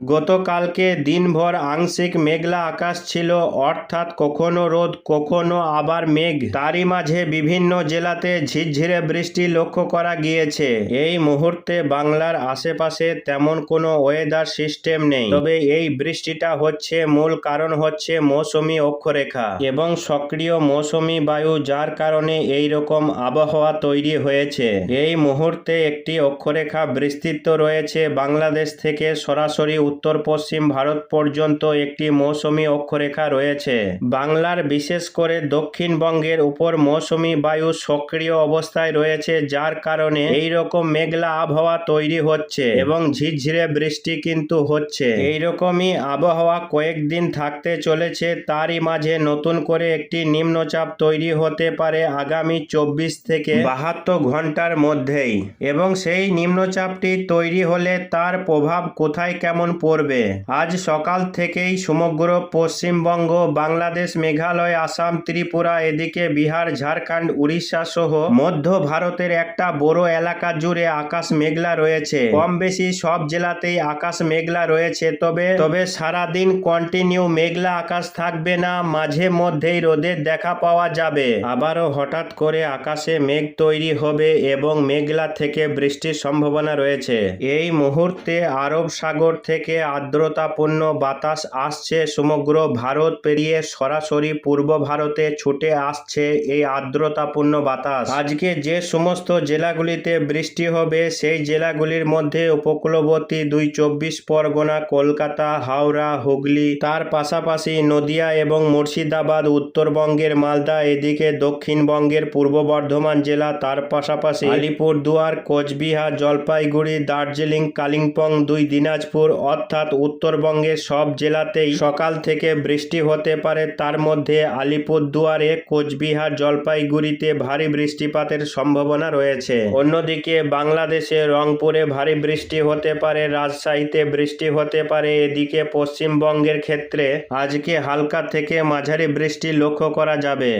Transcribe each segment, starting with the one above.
গতকালকে দিনভর আংশিক মেঘলা আকাশ ছিল, অর্থাৎ কখনো রোদ, কখনো আবার মেঘ। তারই মাঝে বিভিন্ন জেলাতে ঝিরঝিরে বৃষ্টি লক্ষ্য করা গিয়েছে। এই মুহূর্তে বাংলার আশেপাশে তেমন কোনো ওয়েদার সিস্টেম নেই। তবে এই বৃষ্টিটা হচ্ছে মূল কারণ হচ্ছে মৌসুমি অক্ষরেখা এবং সক্রিয় মৌসুমি বায়ু, যার কারণে এই রকম আবহাওয়া তৈরি হয়েছে। এই মুহূর্তে একটি অক্ষরেখা বিস্তৃত রয়েছে বাংলাদেশ থেকে সরাসরি উত্তর পশ্চিম ভারত পর্যন্ত একটি মৌসুমি অক্ষরেখা রয়েছে। বাংলার বিশেষ করে দক্ষিণবঙ্গের উপর মৌসুমি বায়ু সক্রিয় অবস্থায় রয়েছে, যার কারণে এই রকম মেঘলা আবহাওয়া তৈরি হচ্ছে এবং ঝিরঝিরে বৃষ্টি কিন্তু হচ্ছে। এই রকমই আবহাওয়া কয়েকদিন থাকতে চলেছে, তারই মাঝে নতুন করে একটি নিম্নচাপ তৈরি হতে পারে আগামী চব্বিশ থেকে বাহাত্তর ঘণ্টার মধ্যেই। এবং সেই নিম্নচাপটি তৈরি হলে তার প্রভাব কোথায়, কেমন পড়বে। আজ সকাল থেকেই সমগ্র পশ্চিমবঙ্গ, বাংলাদেশ, মেঘালয়, আসাম, ত্রিপুরা, এদিকে বিহার, ঝাড়খণ্ড, উড়িষ্যা সহ মধ্য ভারতের একটা বড় এলাকা জুড়ে আকাশ মেঘলা রয়েছে। কম বেশি সব জেলাতেই আকাশ মেঘলা রয়েছে, তবে তবে সারাদিন কন্টিনিউ মেঘলা আকাশ থাকবে না, মাঝে মধ্যেই রোদের দেখা পাওয়া যাবে। আবারও হঠাৎ করে আকাশে মেঘ তৈরি হবে এবং মেঘলা থেকে বৃষ্টির সম্ভাবনা রয়েছে। এই মুহূর্তে আরব সাগর থেকে আর্দ্রতাপূর্ণ বাতাস আসছে। সমগ্র ভারত পেরিয়ে সরাসরি পূর্ব ভারতে ছুটে আসছে এই আর্দ্রতাপূর্ণ বাতাস। আজকে যে সমস্ত জেলাগুলিতে বৃষ্টি হবে, সেই জেলাগুলির মধ্যে উপকূলবর্তী দুই চব্বিশ পরগনা, কলকাতা, হাওড়া, হুগলি, তার পাশাপাশি নদিয়া এবং মুর্শিদাবাদ, উত্তরবঙ্গের মালদা, এদিকে দক্ষিণবঙ্গের পূর্ব বর্ধমান জেলা, তার পাশাপাশি আলিপুরদুয়ার, কোচবিহার, জলপাইগুড়ি, দার্জিলিং, কালিম্পং, দুই দিনাজপুর অর্থাৎ উত্তরবঙ্গের সব জেলাতেই সকাল থেকে বৃষ্টি হতে পারে। তার মধ্যে আলিপুরদুয়ারে, কোচবিহার, জলপাইগুড়িতে ভারী বৃষ্টিপাতের সম্ভাবনা রয়েছে। অন্যদিকে বাংলাদেশে রংপুরে ভারী বৃষ্টি হতে পারে, রাজশাহীতে বৃষ্টি হতে পারে। এদিকে পশ্চিমবঙ্গের ক্ষেত্রে আজকে হালকা থেকে মাঝারি বৃষ্টি লক্ষ্য করা যাবে।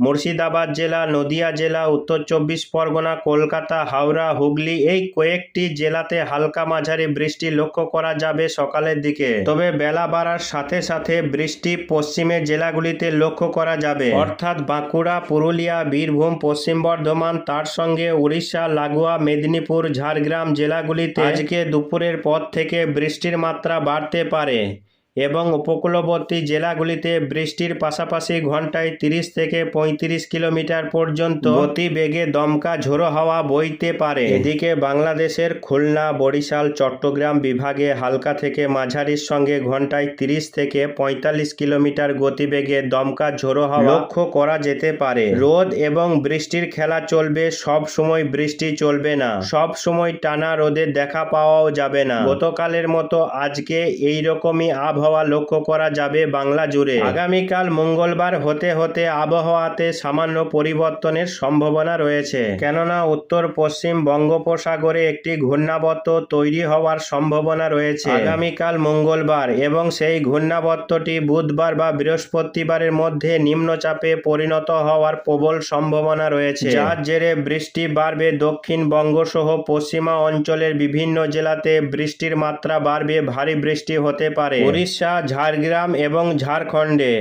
মুর্শিদাবাদ জেলা, নদিয়া জেলা, উত্তর চব্বিশ পরগনা, কলকাতা, হাওড়া, হুগলি এই কয়েকটি জেলাতে হালকা মাঝারি বৃষ্টি লক্ষ্য করা যাবে সকালের দিকে। তবে বেলা বাড়ার সাথে সাথে বৃষ্টি পশ্চিমের জেলাগুলিতে লক্ষ্য করা যাবে। অর্থাৎ বাঁকুড়া, পুরুলিয়া, বীরভূম, পশ্চিম বর্ধমান, তার সঙ্গে উড়িষ্যা, লাগোয়া, মেদিনীপুর, ঝাড়গ্রাম জেলাগুলিতে আজকে দুপুরের পর থেকে বৃষ্টির মাত্রা বাড়তে পারে। এবং উপকূলবর্তী জেলাগুলিতে বৃষ্টির পাশাপাশি ঘন্টায় তিরিশ থেকে পঁয়ত্রিশ কিলোমিটার পর্যন্ত গতি বেগে দমকা ঝোড়ো হাওয়া বইতে পারে। এদিকে বাংলাদেশের খুলনা, বরিশাল, চট্টগ্রাম বিভাগে হালকা থেকে মাঝারির সঙ্গে ঘন্টায় তিরিশ থেকে পঁয়তাল্লিশ কিলোমিটার গতিবেগে দমকা ঝোড়ো হাওয়া লক্ষ্য করা যেতে পারে। রোদ এবং বৃষ্টির খেলা চলবে, সব সময় বৃষ্টি চলবে না। সব সময় টানা রোদের দেখা পাওয়াও যাবে না। গতকালের মতো আজকে এই রকমই আবহাওয়া লক্ষ্য করা যাবে বাংলা জুড়ে। আগামীকাল মঙ্গলবার হতে হতে আবহাওয়াতে সামান্য পরিবর্তনের সম্ভাবনা রয়েছে। কেননা উত্তর পশ্চিম বঙ্গোপসাগরে একটি ঘূর্ণাবর্ত তৈরি হওয়ার সম্ভাবনা রয়েছে। আগামীকাল মঙ্গলবার এবং সেই ঘূর্ণাবর্তটি বুধবার বা বৃহস্পতিবারের মধ্যে নিম্নচাপে পরিণত হওয়ার প্রবল সম্ভাবনা রয়েছে। যার জেরে বৃষ্টি বাড়বে দক্ষিণবঙ্গ সহ পশ্চিমা অঞ্চলের বিভিন্ন জেলাতে। বৃষ্টির মাত্রা বাড়বে, ভারী বৃষ্টি হতে পারে। উড়িষ্যা ঝাড়গ্রাম এবং ঝাড়খণ্ডে।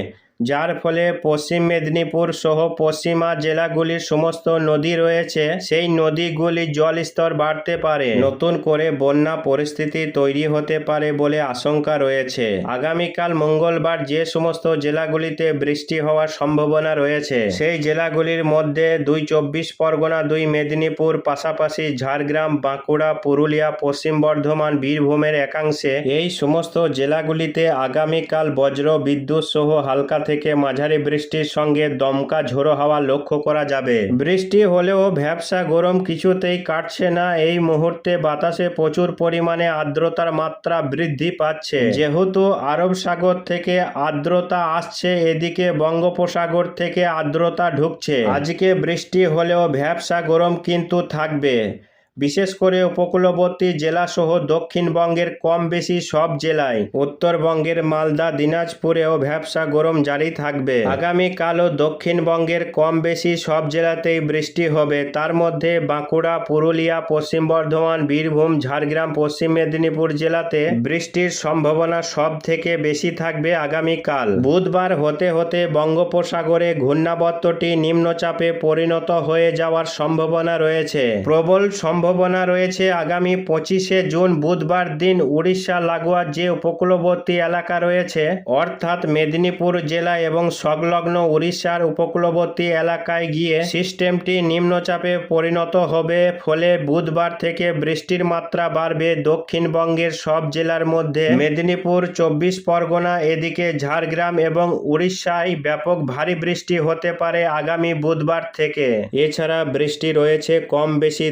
যার ফলে পশ্চিম মেদিনীপুর সহ পশ্চিমা জেলাগুলির সমস্ত নদী রয়েছে, সেই নদীগুলির জলস্তর বাড়তে পারে। নতুন করে বন্যা পরিস্থিতি তৈরি হতে পারে বলে আশঙ্কা রয়েছে। আগামীকাল মঙ্গলবার যে সমস্ত জেলাগুলিতে বৃষ্টি হওয়ার সম্ভাবনা রয়েছে, সেই জেলাগুলির মধ্যে দুই চব্বিশ পরগনা, দুই মেদিনীপুর, পাশাপাশি ঝাড়গ্রাম, বাঁকুড়া, পুরুলিয়া, পশ্চিম বর্ধমান, বীরভূমের একাংশে এই সমস্ত জেলাগুলিতে আগামীকাল বজ্র, বিদ্যুৎ সহ হালকা থেকে মাঝারি বৃষ্টির সঙ্গে দমকা ঝোড়ো হাওয়া লক্ষ্য করা যাবে। বৃষ্টি হলেও ভ্যাবসা গরম কিছুতেই কাটছে না। এই মুহূর্তে বাতাসে প্রচুর পরিমাণে আর্দ্রতার মাত্রা বৃদ্ধি পাচ্ছে। যেহেতু আরব সাগর থেকে আর্দ্রতা আসছে, এদিকে বঙ্গোপসাগর থেকে আর্দ্রতা ঢুকছে। আজকে বৃষ্টি হলেও ভ্যাবসা গরম কিন্তু থাকবে। বিশেষ করে উপকূলবর্তী জেলাসহ দক্ষিণবঙ্গের কম বেশি সব জেলায়। উত্তরবঙ্গের মালদা, দিনাজপুরেও ভ্যাবসা গরম জারি থাকবে। আগামীকালও দক্ষিণবঙ্গের কম বেশি সব জেলাতেই বৃষ্টি হবে। তার মধ্যে বাঁকুড়া, পুরুলিয়া, পশ্চিম বর্ধমান, বীরভূম, ঝাড়গ্রাম, পশ্চিম মেদিনীপুর জেলাতে বৃষ্টির সম্ভাবনা সব থেকে বেশি থাকবে আগামীকাল। বুধবার হতে হতে বঙ্গোপসাগরে ঘূর্ণাবর্তটি নিম্নচাপে পরিণত হয়ে যাওয়ার সম্ভাবনা রয়েছে। প্রবল সম্ভাবনা রয়েছে আগামী পঁচিশে জুন, বুধবার দিন উড়িষ্যা, লাগোয়া যে উপকূলবর্তী এলাকা রয়েছে, অর্থাৎ মেদিনীপুর জেলা এবং সংলগ্ন উড়িষ্যার উপকূলবর্তী এলাকায় গিয়ে সিস্টেমটি নিম্নচাপে পরিণত হবে। ফলে বুধবার থেকে বৃষ্টির মাত্রা বাড়বে। দক্ষিণবঙ্গের সব জেলার মধ্যে মেদিনীপুর, চব্বিশ পরগনা, এদিকে ঝাড়গ্রাম এবং উড়িষ্যায় ব্যাপক ভারী বৃষ্টি হতে পারে আগামী বুধবার থেকে। এছাড়া বৃষ্টি রয়েছে কম বেশি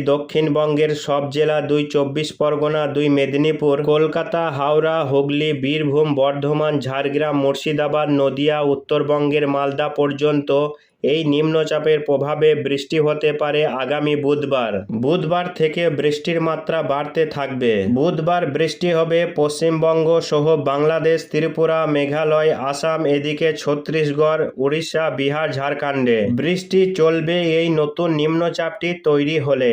দক্ষিণবঙ্গের সব জেলা দুই চব্বিশ পরগনা, দুই মেদিনীপুর, কলকাতা, হাওড়া, হুগলি, বীরভূম, বর্ধমান, ঝাড়গ্রাম, মুর্শিদাবাদ, নদিয়া, উত্তরবঙ্গের মালদা পর্যন্ত এই নিম্নচাপের প্রভাবে বৃষ্টি হতে পারে আগামী বুধবার। বুধবার থেকে বৃষ্টির মাত্রা বাড়তে থাকবে। বুধবার বৃষ্টি হবে পশ্চিমবঙ্গ সহ বাংলাদেশ, ত্রিপুরা, মেঘালয়, আসাম, এদিকে ছত্তিশগড়, উড়িষ্যা, বিহার, ঝাড়খণ্ডে। বৃষ্টি চলবে এই নতুন নিম্নচাপটি তৈরি হলে।